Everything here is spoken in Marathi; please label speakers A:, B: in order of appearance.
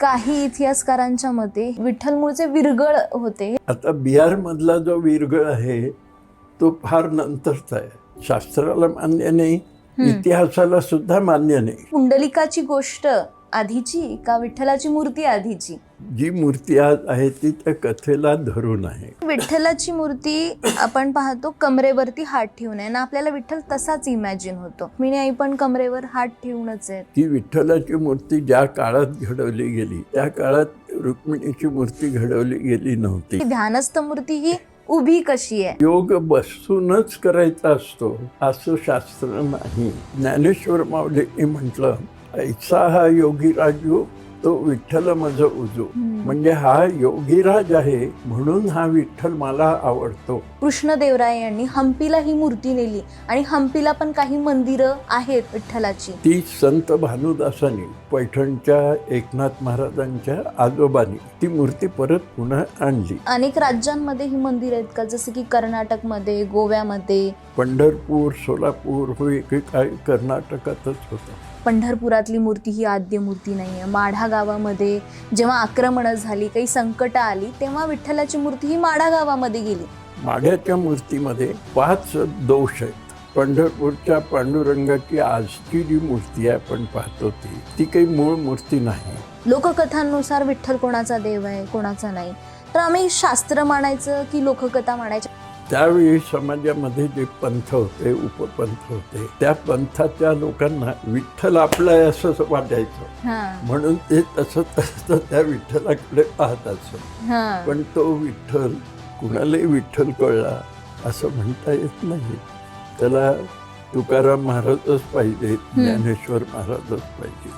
A: काही इतिहासकारांच्या मते विठ्ठल मूळचे विरगळ होते.
B: आता बिहार मधला जो विरगळ आहे तो फार नंतरचा आहे. शास्त्राला मान्य नाही इतिहासाला सुद्धा मान्य नाही.
A: पुंडलिकाची गोष्ट आधीची का विठ्ठलाची मूर्ती आधीची?
B: जी मूर्ती आज आहे ती त्या कथेला धरून आहे.
A: विठ्ठलाची मूर्ती आपण पाहतो कमरेवरती हात ठेवून आहे. ना आपल्याला विठ्ठल तसाच इमॅजिन होतो. मी आई पण कमरेवर हात ठेवूनच आहेत
B: ती विठ्ठलाची मूर्ती ज्या काळात घडवली गेली त्या काळात रुक्मिणीची मूर्ती घडवली गेली नव्हती.
A: ध्यानस्थ मूर्ती ही उभी कशी आहे?
B: योग बसूनच करायचा असतो असं शास्त्र नाही. ज्ञानेश्वर माऊलींनी म्हटलं ऐसा हा योगी राजू तो विठ्ठल माझं उजू. म्हणजे हा योगीराज आहे म्हणून हा विठ्ठल मला आवडतो.
A: कृष्णदेवराय यांनी हम्पीला ही मूर्ती नेली आणि हम्पीला पण काही मंदिरं आहेत विठ्ठलाची.
B: ती संत भानुदासांनी पैठणच्या एकनाथ महाराजांच्या आजोबांनी ती मूर्ती परत पुन्हा आणली.
A: अनेक राज्यांमध्ये ही मंदिर आहेत का? जसं की कर्नाटकमध्ये गोव्यामध्ये.
B: पंढरपूर सोलापूर हे काही कर्नाटकातच होतं.
A: पंढरपुरातली मूर्ती ही आद्य मूर्ती नाही आहे माढा गावामध्ये जेव्हा आक्रमणं झाली काही संकट आली तेव्हा विठ्ठलाची मूर्ती ही माढा गावामध्ये गेली.
B: माढ्याच्या मूर्तीमध्ये पाच दोष आहेत. पंढरपूरच्या पांडुरंगाची आजची जी मूर्ती आहे आपण पाहतो ती ती काही मूळ मूर्ती नाही.
A: लोककथांनुसार विठ्ठल कोणाचा देव आहे कोणाचा नाही. तर आम्ही शास्त्र मानायचं की लोककथा मानायच्या
B: त्यावेळी समाजामध्ये जे पंथ होते उपपंथ होते त्या पंथाच्या लोकांना विठ्ठल आपला आहे असं वाटायचं. म्हणून ते तसं तसं त्या विठ्ठलाकडे पाहत असत. पण तो विठ्ठल कुणालाही विठ्ठल कळला असं म्हणता येत नाही. त्याला तुकाराम महाराजच पाहिजे ज्ञानेश्वर महाराजच पाहिजे